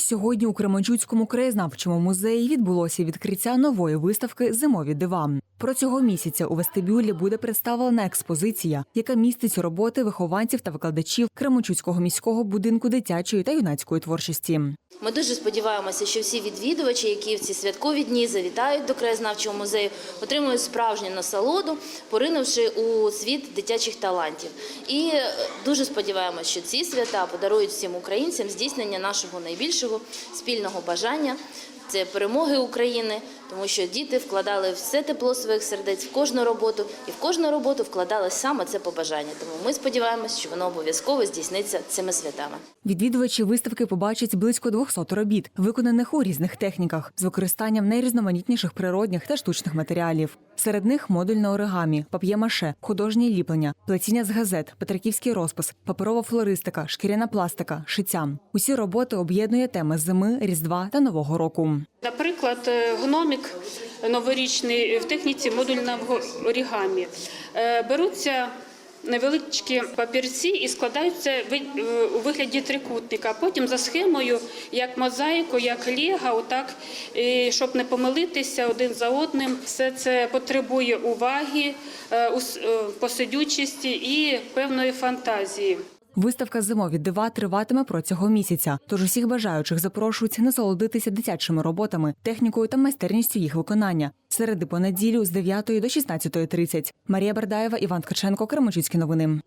Сьогодні у Кременчуцькому краєзнавчому музеї відбулося відкриття нової виставки Зимові дива. Про цього місяця у вестибюлі буде представлена експозиція, яка містить роботи вихованців та викладачів Кременчуцького міського будинку дитячої та юнацької творчості. Ми дуже сподіваємося, що всі відвідувачі, які в ці святкові дні завітають до краєзнавчого музею, отримують справжню насолоду, поринувши у світ дитячих талантів. І е, дуже сподіваємося, що ці свята подарують всім українцям здійснення нашого найбільшого спільного бажання. Це перемоги України, тому що діти вкладали все тепло своїх сердець в кожну роботу, і в кожну роботу вкладали саме це побажання. Тому ми сподіваємося, що воно обов'язково здійсниться цими святами. Відвідувачі виставки побачать близько 200 робіт, виконаних у різних техніках, з використанням найрізноманітніших природних та штучних матеріалів. Серед них модульне оригамі, пап'є-маше, художнє ліплення, плетіння з газет, петриківський розпис, паперова флористика, шкіряна пластика, шиття. Усі роботи об'єднує теми зими, різдва та нового року. Наприклад, е, гномік новорічний в техніці модульного орігамі. Е, Беруться невеличкі папірці і складаються е, у вигляді трикутника. Потім за схемою, як мозаїку, як лего, отак, і щоб не помилитися один за одним. Все це потребує уваги, посидючості і певної фантазії. Виставка Зимові дива триватиме протягом місяця. Тож усіх бажаючих запрошують насолодитися дитячими роботами, технікою та майстерністю їх виконання. Середи по неділю з 9 до 16.30. Марія Бердаєва, Іван Ткаченко, Кременчуцькі новини.